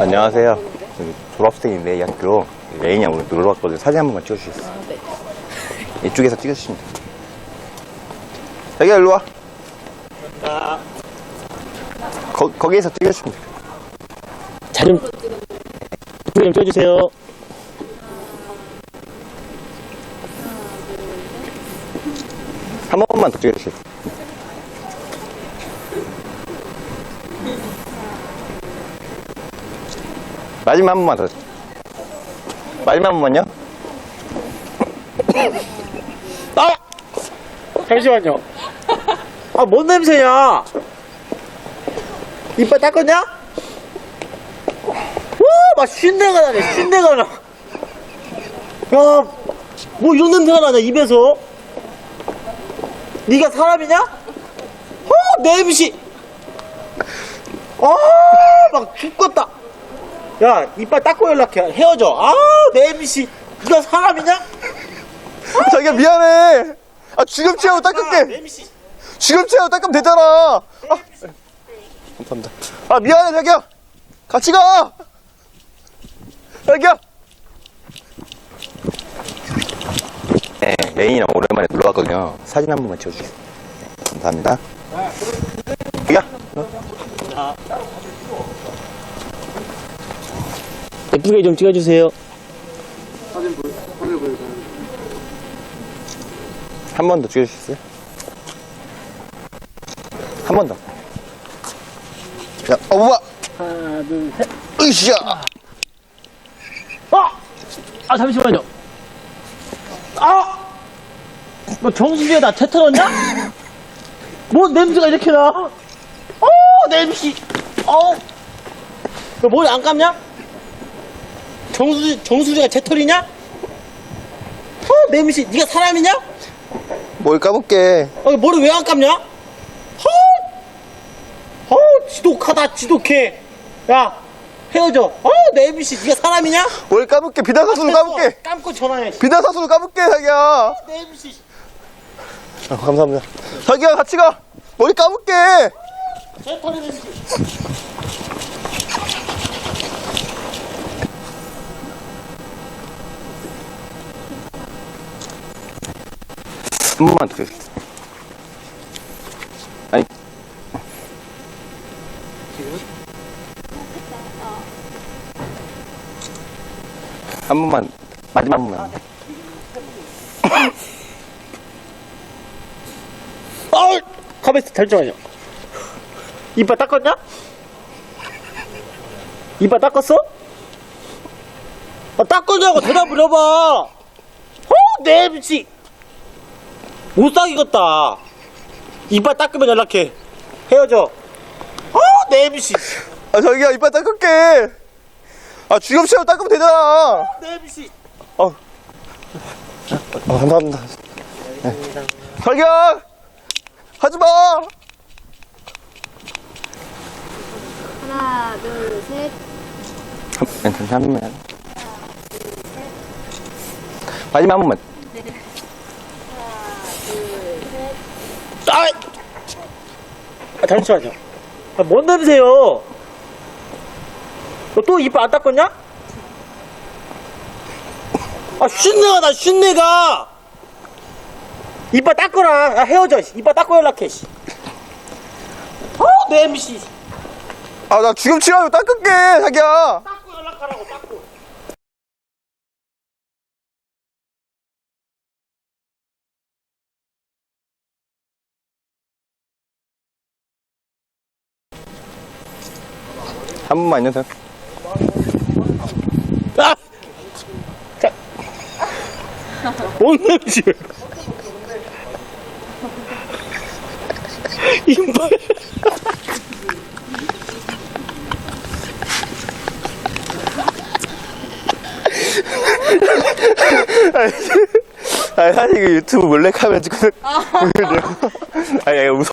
안녕하세요. 저기 졸업생인데 이 학교 레인이랑 오늘 놀러 왔거든요. 사진 한 번만 찍어주시겠어요? 이쪽에서 찍어주시면 돼요. 자기야 일로 와. 거, 거기에서 찍어주시면 돼요. 자좀 좀 쪄주세요. 한 번만 더 찍어주세요. 마지막 한 번만 더. 마지막 한 번만요. 아! 잠시만요. 아, 뭔 냄새냐? 이빨 닦았냐? 와, 막 쉰내가 나네, 쉰내가 나. 야, 뭐 이런 냄새가 나냐, 입에서? 네가 사람이냐? 어, 냄새. 아, 막 죽겠다. 야 이빨 닦고 연락해. 헤어져. 아, 내미씨. 네가 사람이냐? 아, 자기야 미안해. 아 주겹지 하고 내 닦을게. MC 주겹지 하고 닦으면 되잖아. 아. 감사합니다. 아 미안해 자기야. 같이 가. 자기야. 네, 레인이랑 오랜만에 놀러 왔거든요. 사진 한 번만 찍어주세요. 네, 감사합니다. 아, 야, 예쁘게 좀 찍어주세요. 한번 더 찍어주시겠어요? 한 번 더. 자, 어, 뭐야? 하나, 둘, 셋. 으쌰. 아! 아, 잠시만요. 아! 너 정수기에 나 테터졌냐? 뭐 냄새가 이렇게 나? 어, 냄새. 어. 너 머리 안 감냐? 정수, 정수리가 제 털이냐? 어, 냄새. 네가 사람이냐? 뭘 까볼게. 어, 머리 왜 안 감냐? 허! 어, 지독하다, 지독해. 야, 헤어져. 어, 냄새. 네가 사람이냐? 뭘 까볼게. 비단사수로 까볼게. 감고 전화해. 비단사수로 까볼게, 자기야. 냄새. 아, 감사합니다. 자기야, 같이 가. 머리 까볼게. 제 털이 냄새. 한 번만 더. 아니. 한 번만, 마지막 한 번만. 어! 가만히 있어, 잠시만요. 이빨 닦았냐? 이빨 닦았어? 아, 닦았냐고 대답을 해봐! 어, 냄새! 못 사귀겠다. 이빨 닦으면 연락해. 헤어져. 어, 냄새! 아, 자기야, 이빨 닦을게. 아, 주엽치하고 닦으면 되잖아. 냄새! 어. 아, 감사합니다. 네. 자기야! 하지 마! 하나, 둘, 셋. 한, 잠시만요. 마지막 한 번만. 아! 아, 잠시만요. 아, 뭔 냄새요? 너 또 이빨 안 닦았냐? 아, 쉰내가 나, 쉰내가! 이빨 닦거라. 야, 헤어져. 씨. 이빨 닦고 연락해, 씨. 어, 냄새. 아, 나 주엽치하고 닦을게, 자기야. 한 번만요, 선. 아! 자. 뭔 냄새? 이빨. 아, 사실 이거 유튜브 몰래 카메라 찍고. 아니, 아니, 웃어.